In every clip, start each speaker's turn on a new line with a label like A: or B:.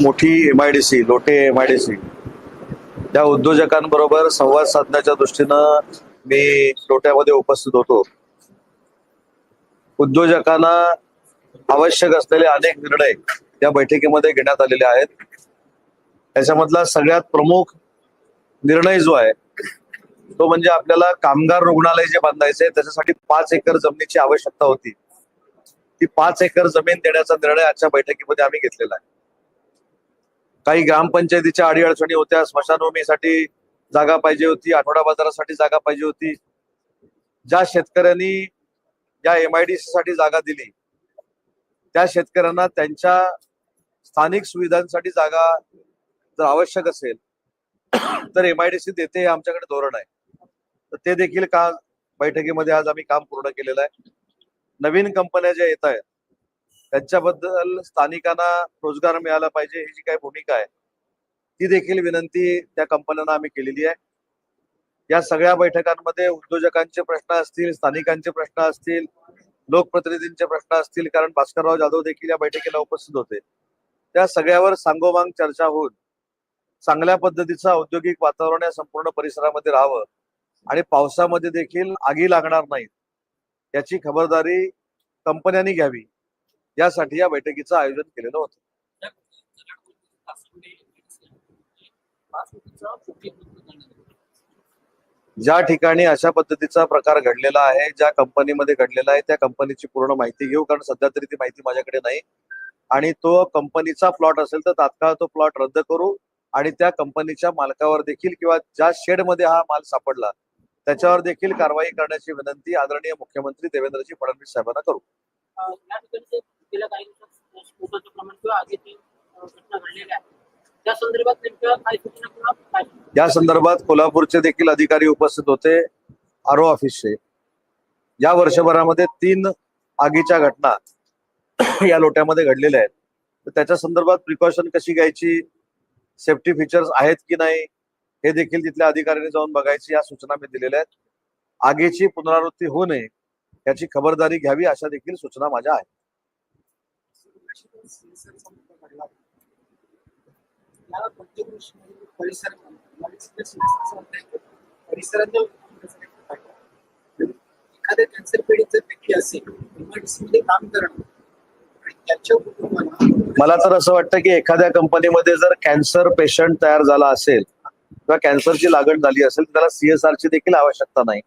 A: मोठी M I D C Lote M I D C त्या उद्योजकांबरोबर संवाद साधण्याच्या दृष्टीनं मी लोट्यामध्ये उपस्थित होतो. उद्योजकांना आवश्यक असलेले अनेक निर्णय या बैठकीमध्ये घेण्यात आलेले आहेत. त्याच्यामधला सगळ्यात प्रमुख निर्णय जो आहे तो म्हणजे आपल्याला कामगार रुग्णालय जे बांधायचे त्याच्यासाठी पाच एकर जमिनीची आवश्यकता होती. ती पाच एकर जमीन देण्याचा निर्णय आजच्या बैठकीमध्ये आम्ही घेतलेला आहे. काही ग्रामपंचायतीच्या अडीअडचणी होत्या. स्मशानभूमीसाठी जागा पाहिजे होती. आठवडा बाजारासाठी जागा पाहिजे होती. ज्या शेतकऱ्यांनी या एम आय डी सी साठी जागा दिली त्या शेतकऱ्यांना त्यांच्या स्थानिक सुविधांसाठी जागा जर आवश्यक असेल तर एम आय डी सी देते हे आमच्याकडे धोरण आहे. तर ते देखील का बैठकीमध्ये आज आम्ही काम पूर्ण केलेलं आहे. नवीन कंपन्या ज्या येत आहेत त्यांच्याबद्दल स्थानिकांना रोजगार मिळाला पाहिजे ही जी काही भूमिका आहे ती देखील विनंती त्या कंपन्यांना आम्ही केलेली आहे. या सगळ्या बैठकांमध्ये उद्योजकांचे प्रश्न असतील स्थानिकांचे प्रश्न असतील लोकप्रतिनिधींचे प्रश्न असतील कारण भास्करराव जाधव देखील या बैठकीला उपस्थित होते. त्या सगळ्यावर सांगोमांग चर्चा होऊन चांगल्या पद्धतीचं औद्योगिक वातावरण या संपूर्ण परिसरामध्ये राहावं आणि पावसामध्ये देखील आगी लागणार नाहीत याची खबरदारी कंपन्यांनी घ्यावी. यासाठी या बैठकीचं आयोजन केलेलं होतं. ज्या ठिकाणी अशा पद्धतीचा प्रकार घडलेला आहे ज्या कंपनीमध्ये घडलेला आहे त्या कंपनीची पूर्ण माहिती घेऊ कारण सध्या तरी ती माहिती माझ्याकडे नाही. आणि तो कंपनीचा प्लॉट असेल तर तात्काळ तो प्लॉट रद्द करू आणि त्या कंपनीच्या मालकावर देखील किंवा ज्या शेडमध्ये हा माल सापडला त्याच्यावर देखील कारवाई करण्याची विनंती आदरणीय मुख्यमंत्री देवेंद्रजी फडणवीस साहेबांना करू.
B: या ठिकाणी गेल्या काही दिवसात स्फोटाचं प्रमाण किंवा आगीची घटना घडलेल्या आहेत त्या संदर्भात काय सूचना किंवा काय
A: या संदर्भात कोल्हापूरचे देखील अधिकारी उपस्थित होते आरो ऑफिसचे. या वर्षभरामध्ये तीन आगीच्या घटना या लोट्यामध्ये घडलेल्या आहेत. तर त्याच्या संदर्भात प्रिकॉशन कशी घ्यायची सेफ्टी फीचर्स आहेत की नाही हे देखील तिथल्या अधिकाऱ्यांनी जाऊन बघायची या सूचना मी दिलेल्या आहेत. आगीची पुनरावृत्ती होऊ नये याची खबरदारी घ्यावी अशा देखील सूचना माझ्या आहेत.
B: एखाद्या कॅन्सर पीडित व्यक्ती असेल मध्ये काम करणं
A: मला तर असं वाटतं की एखाद्या कंपनीमध्ये जर कॅन्सर पेशंट तयार झाला असेल किंवा कॅन्सरची लागण झाली असेल तर त्याला सीएसआर ची देखील आवश्यकता नाही.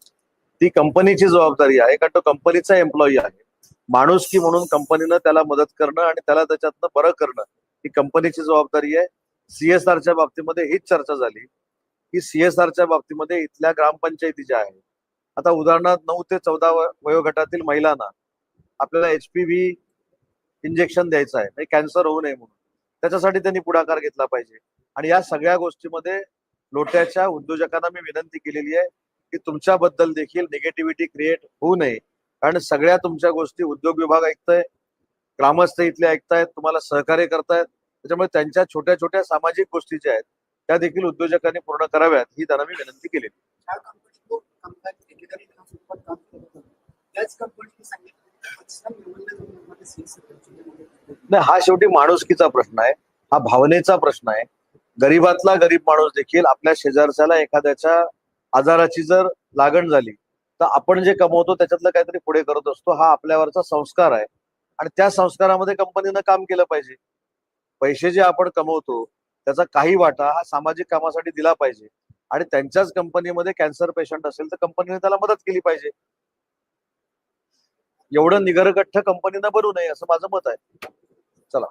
A: ती कंपनीची जबाबदारी आहे कारण तो कंपनीचा एम्प्लॉई आहे. माणूस की म्हणून कंपनीनं त्याला मदत करणं आणि त्याला त्याच्यातनं बरं करणं ही कंपनीची जबाबदारी आहे. सीएसआरच्या बाबतीमध्ये हीच चर्चा झाली. की सीएसआरच्या बाबतीमध्ये इथल्या ग्रामपंचायती ज्या आहेत आता उदाहरणार्थ नऊ ते चौदा वयोगटातील महिलांना आपल्याला एच पी व्ही इंजेक्शन द्यायचं आहे म्हणजे कॅन्सर होऊ नये म्हणून. त्याच्यासाठी त्यांनी पुढाकार घेतला पाहिजे. आणि या सगळ्या गोष्टीमध्ये लोट्याच्या उद्योजकांना मी विनंती केलेली आहे की तुमच्याबद्दल देखील निगेटिव्हिटी क्रिएट होऊ नये. कारण सगळ्या तुमच्या गोष्टी उद्योग विभाग ऐकताय ग्रामस्थ इथले ऐकतायत तुम्हाला सहकार्य करतायत. त्याच्यामुळे त्यांच्या छोट्या छोट्या सामाजिक गोष्टी ज्या आहेत त्या देखील उद्योजकांनी पूर्ण कराव्यात ही त्यांना मी विनंती केली नाही हा शेवटी माणुसकीचा प्रश्न आहे. हा भावनेचा प्रश्न आहे. गरीबातला गरीब माणूस देखील आपल्या शेजारच्याला एखाद्याच्या आजाराची जर लागण झाली तर आपण जे कमवतो त्याच्यातलं काहीतरी पुढे करत असतो हा आपल्यावरचा संस्कार आहे. आणि त्या संस्कारामध्ये कंपनीनं काम केलं पाहिजे. पैसे जे आपण कमवतो त्याचा काही वाटा हा सामाजिक कामासाठी दिला पाहिजे. आणि त्यांच्याच कंपनीमध्ये कॅन्सर पेशंट असेल तर कंपनीने त्याला मदत केली पाहिजे. एवढं निगरगठ्ठ कंपनीनं बनू नये असं माझं मत आहे. चला.